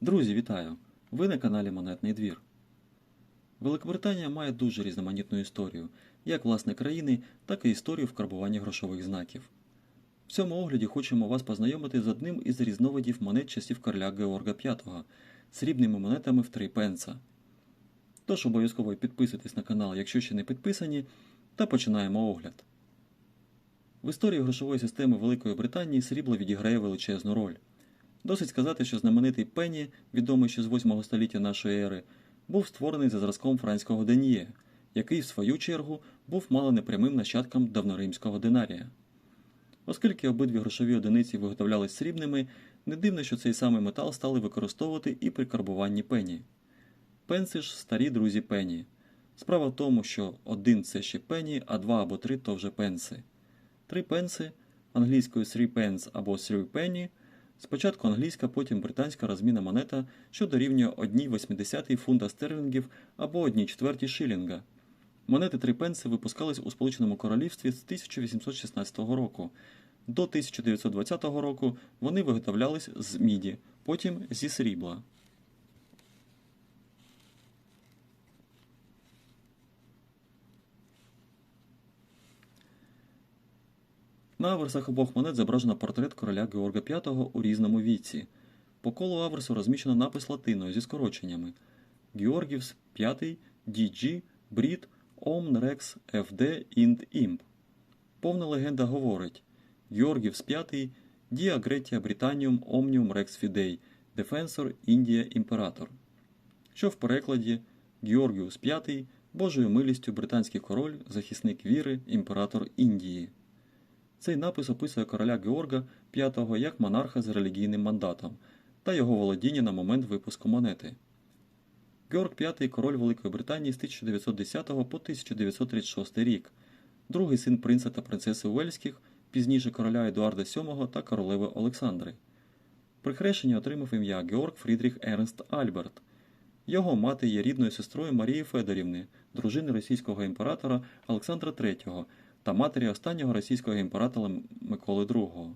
Друзі, вітаю! Ви на каналі Монетний двір. Великобританія має дуже різноманітну історію, як власне країни, так і історію вкарбування грошових знаків. В цьому огляді хочемо вас познайомити з одним із різновидів монет часів короля Георга V срібними монетами в 3 пенса. Тож обов'язково підписуйтесь на канал, якщо ще не підписані, та починаємо огляд. В історії грошової системи Великої Британії срібло відіграє величезну роль. Досить сказати, що знаменитий Пенні, відомий ще з 8 століття нашої ери, був створений за зразком франського ден'є, який, в свою чергу, був мало непрямим нащадком давноримського динарія. Оскільки обидві грошові одиниці виготовлялись срібними, не дивно, що цей самий метал стали використовувати і при карбуванні пені. Пенси ж старі друзі пені. Справа в тому, що один це ще пені, а два або три то вже пенси. Три пенси англійською three pence або three penny – Спочатку англійська, потім британська розміна монета, що дорівнює 1,80 фунта стерлінгів або 1 четверті шилінга. Монети 3 пенси випускались у Сполученому Королівстві з 1816 року. До 1920 року вони виготовлялись з міді, потім зі срібла. На аверсах обох монет зображено портрет короля Георга V у різному віці. По колу аверсу розміщено напис латиною зі скороченнями Георгівс 5 DG Брід Ом Рекс FD Інд Імп. Повна легенда говорить Георгівс 5 Діа Гретія Британіум Омніум Рекс Фідей Дефенсор Індія Імператор. Що в перекладі Георгіус 5 Божою милістю британський король, захисник віри, імператор Індії. Цей напис описує короля Георга V як монарха з релігійним мандатом та його володіння на момент випуску монети. Георг V король Великої Британії з 1910 по 1936 рік, другий син принца та принцеси Уельських, пізніше короля Едуарда VII та королеви Олександри. При хрещенні отримав ім'я Георг Фрідріх Ернст Альберт. Його мати є рідною сестрою Марії Федорівни, дружини російського імператора Олександра III та матері останнього російського імператора Миколи II.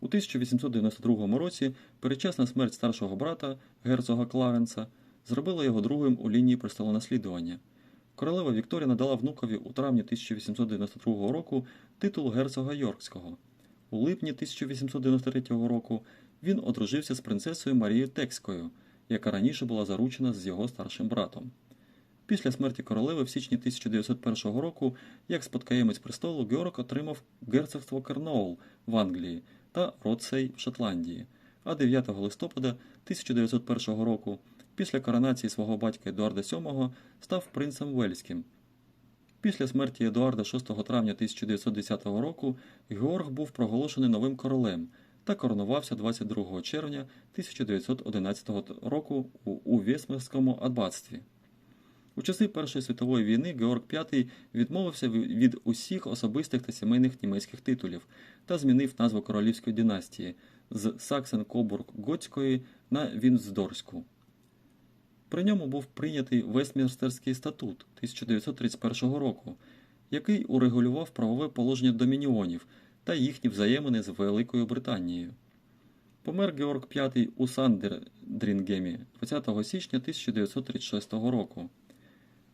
У 1892 році передчасна смерть старшого брата, герцога Кларенса, зробила його другим у лінії престолонаслідування. Королева Вікторія надала внукові у травні 1892 року титул герцога Йоркського. У липні 1893 року він одружився з принцесою Марією Текською, яка раніше була заручена з його старшим братом. Після смерті королеви в січні 1901 року, як спадкоємець престолу, Георг отримав герцогство Керноул в Англії та Ротсей в Шотландії, а 9 листопада 1901 року, після коронації свого батька Едуарда VII, став принцем Вельським. Після смерті Едуарда 6 травня 1910 року Георг був проголошений новим королем та коронувався 22 червня 1911 року у Весмерському аббатстві. У часи Першої світової війни Георг V відмовився від усіх особистих та сімейних німецьких титулів та змінив назву королівської династії з Саксен-Кобург-Готської на Вінздорську. При ньому був прийнятий Вестмінстерський статут 1931 року, який урегулював правове положення домініонів та їхні взаємини з Великою Британією. Помер Георг V у Сандердрінгемі 20 січня 1936 року.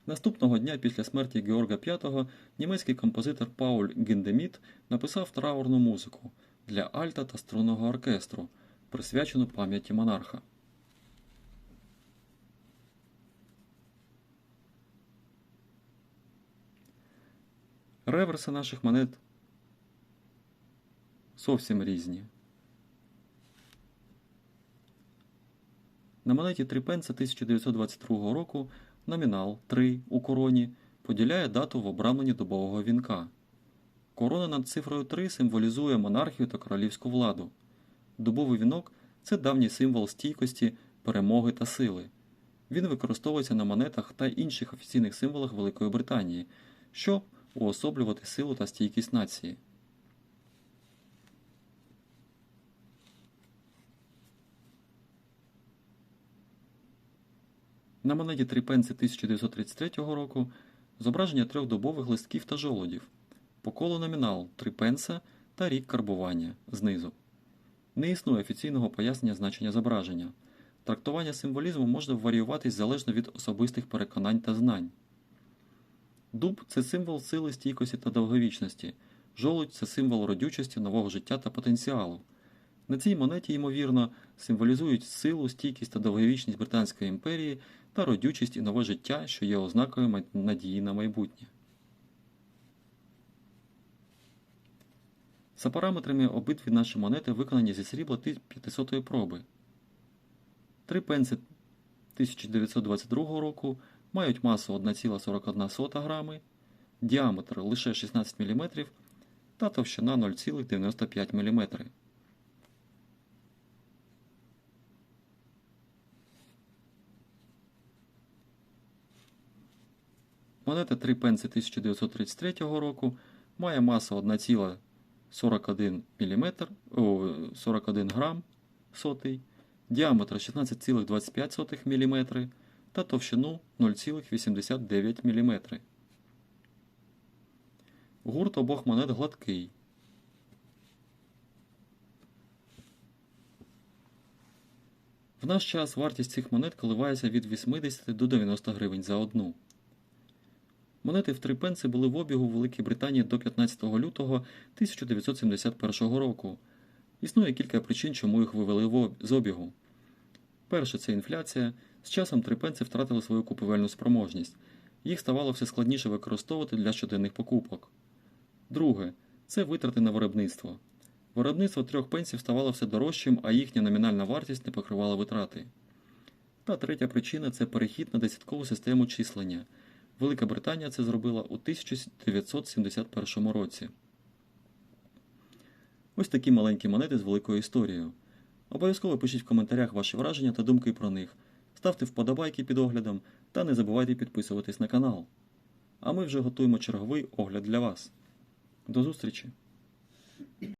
Наступного дня після смерті Георга V німецький композитор Пауль Гендеміт написав траурну музику для альта та струнного оркестру, присвячену пам'яті монарха. Реверси наших монет зовсім різні. На монеті 3 пенса 1922 року номінал 3 у короні поділяє дату в обрамленні дубового вінка. Корона над цифрою 3 символізує монархію та королівську владу. Дубовий вінок це давній символ стійкості, перемоги та сили. Він використовується на монетах та інших офіційних символах Великої Британії, щоб уособлювати силу та стійкість нації. На монеті 3 пенси 1933 року зображення трьох дубових листків та жолодів, по колу номінал 3 пенса та рік карбування знизу. Не існує офіційного пояснення значення зображення. Трактування символізму може варіюватись залежно від особистих переконань та знань. Дуб це символ сили, стійкості та довговічності. Жолудь це символ родючості, нового життя та потенціалу. На цій монеті, ймовірно, символізують силу, стійкість та довговічність Британської імперії та родючість і нове життя, що є ознакою надії на майбутнє. За параметрами обидві наші монети виконані зі срібла 500 проби. Три пенси 1922 року мають масу 1,41 грами, діаметр лише 16 мм та товщина 0,95 мм. Монета 3 пенси 1933 року має масу 1,41 мм, о, 41 грам сотий, діаметр 16,25 мм та товщину 0,89 мм. Гурт обох монет гладкий. В наш час вартість цих монет коливається від 80 до 90 гривень за одну. Монети в три пенси були в обігу в Великій Британії до 15 лютого 1971 року. Існує кілька причин, чому їх вивели з обігу. Перше це інфляція. З часом три пенси втратили свою купівельну спроможність. Їх ставало все складніше використовувати для щоденних покупок. Друге це витрати на виробництво. Виробництво трьох пенсів ставало все дорожчим, а їхня номінальна вартість не покривала витрати. Та третя причина це перехід на десяткову систему числення. Велика Британія це зробила у 1971 році. Ось такі маленькі монети з великою історією. Обов'язково пишіть в коментарях ваші враження та думки про них. Ставте вподобайки під оглядом та не забувайте підписуватись на канал. А ми вже готуємо черговий огляд для вас. До зустрічі!